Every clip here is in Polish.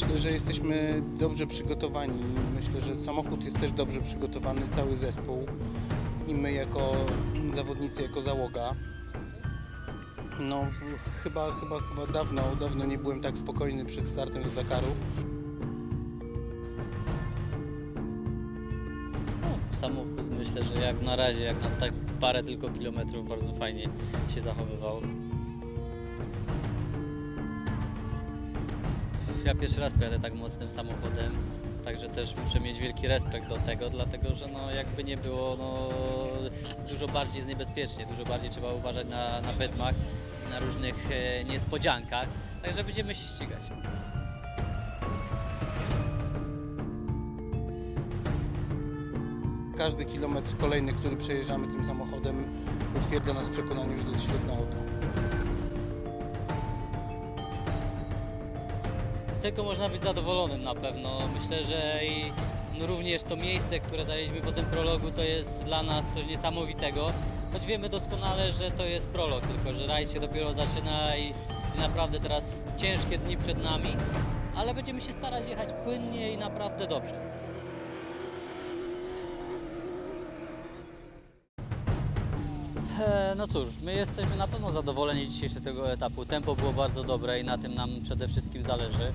Myślę, że jesteśmy dobrze przygotowani. Myślę, że samochód jest też dobrze przygotowany, cały zespół i my jako zawodnicy, jako załoga. No chyba, chyba, chyba dawno, dawno nie byłem tak spokojny przed startem do Dakaru. No, samochód myślę, że jak na razie, jak na tak parę tylko kilometrów bardzo fajnie się zachowywał. Ja pierwszy raz pojadę tak mocnym samochodem, także też muszę mieć wielki respekt do tego, dlatego że no jakby nie było, no dużo bardziej jest niebezpiecznie, dużo bardziej trzeba uważać na, na wydmach, na różnych e, niespodziankach, także będziemy się ścigać. Każdy kilometr kolejny, który przejeżdżamy tym samochodem, utwierdza nas w przekonaniu, że to jest świetne auto. Tylko można być zadowolonym na pewno. Myślę, że i również to miejsce, które zajęliśmy po tym prologu, to jest dla nas coś niesamowitego. Choć wiemy doskonale, że to jest prolog, tylko że rajd się dopiero zaczyna i naprawdę teraz ciężkie dni przed nami, ale będziemy się starać jechać płynnie i naprawdę dobrze. No cóż, my jesteśmy na pewno zadowoleni dzisiejszego etapu. Tempo było bardzo dobre i na tym nam przede wszystkim zależy.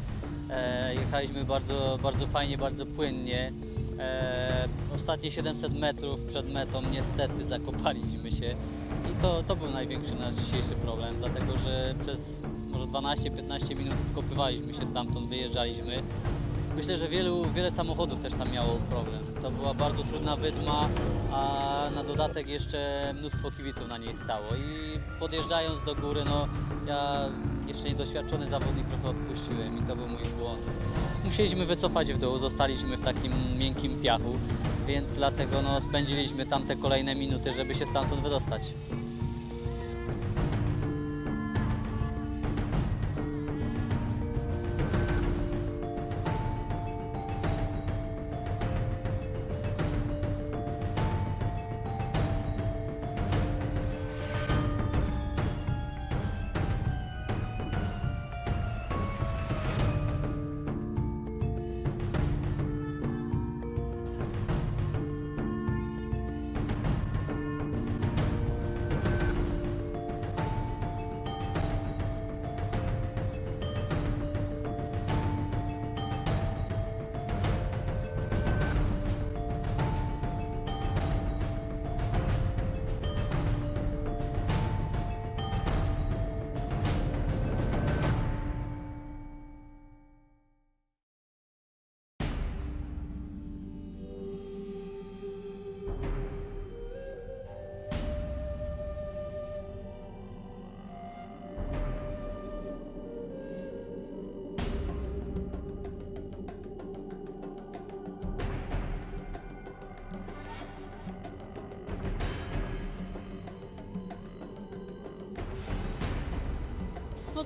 E, jechaliśmy bardzo, bardzo fajnie, bardzo płynnie. E, ostatnie 700 metrów przed metą niestety zakopaliśmy się i to, to był największy nasz dzisiejszy problem, dlatego że przez może 12-15 minut kopywaliśmy się stamtąd, wyjeżdżaliśmy. Myślę, że wielu, wiele samochodów też tam miało problem. To była bardzo trudna wydma, a na dodatek jeszcze mnóstwo kibiców na niej stało. I podjeżdżając do góry, no ja jeszcze niedoświadczony zawodnik trochę odpuściłem i to był mój błąd. Musieliśmy wycofać w dół, zostaliśmy w takim miękkim piachu, więc dlatego no, spędziliśmy tam te kolejne minuty, żeby się stamtąd wydostać.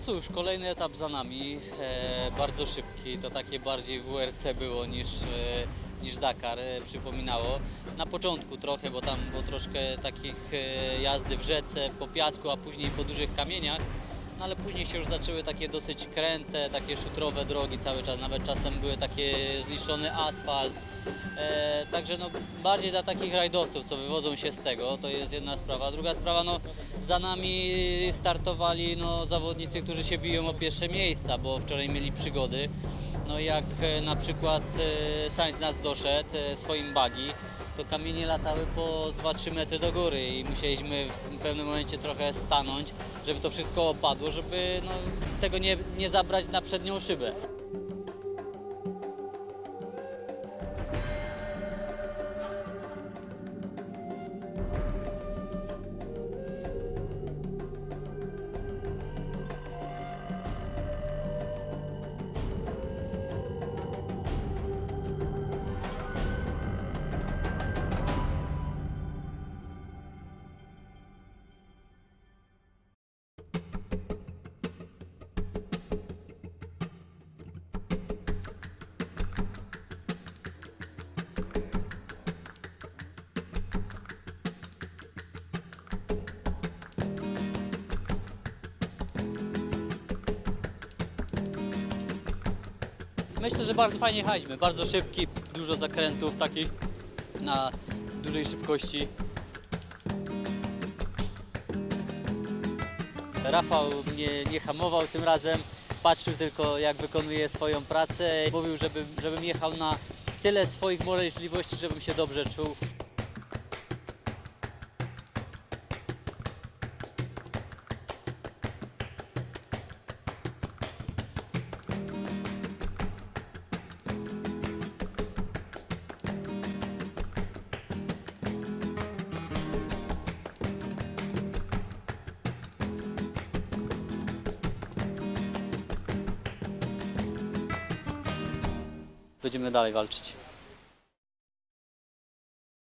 Cóż, kolejny etap za nami, e, bardzo szybki, to takie bardziej WRC było niż, e, niż Dakar, e, przypominało. Na początku trochę, bo tam było troszkę takich e, jazdy w rzece, po piasku, a później po dużych kamieniach, no ale później się już zaczęły takie dosyć kręte, takie szutrowe drogi cały czas, nawet czasem były takie zniszczony asfalt. E, także no, bardziej dla takich rajdowców, co wywodzą się z tego, to jest jedna sprawa. Druga sprawa, no, za nami startowali no, zawodnicy, którzy się biją o pierwsze miejsca, bo wczoraj mieli przygody. No jak e, na przykład e, Sainz nas doszedł e, swoim buggy, to kamienie latały po 2-3 metry do góry i musieliśmy w pewnym momencie trochę stanąć, żeby to wszystko opadło, żeby no, tego nie, nie zabrać na przednią szybę. Myślę, że bardzo fajnie jechaliśmy. Bardzo szybki, dużo zakrętów takich na dużej szybkości. Rafał nie, nie hamował tym razem, patrzył tylko jak wykonuje swoją pracę. Mówił, żebym, żebym jechał na tyle swoich możliwości, żebym się dobrze czuł. Będziemy dalej walczyć.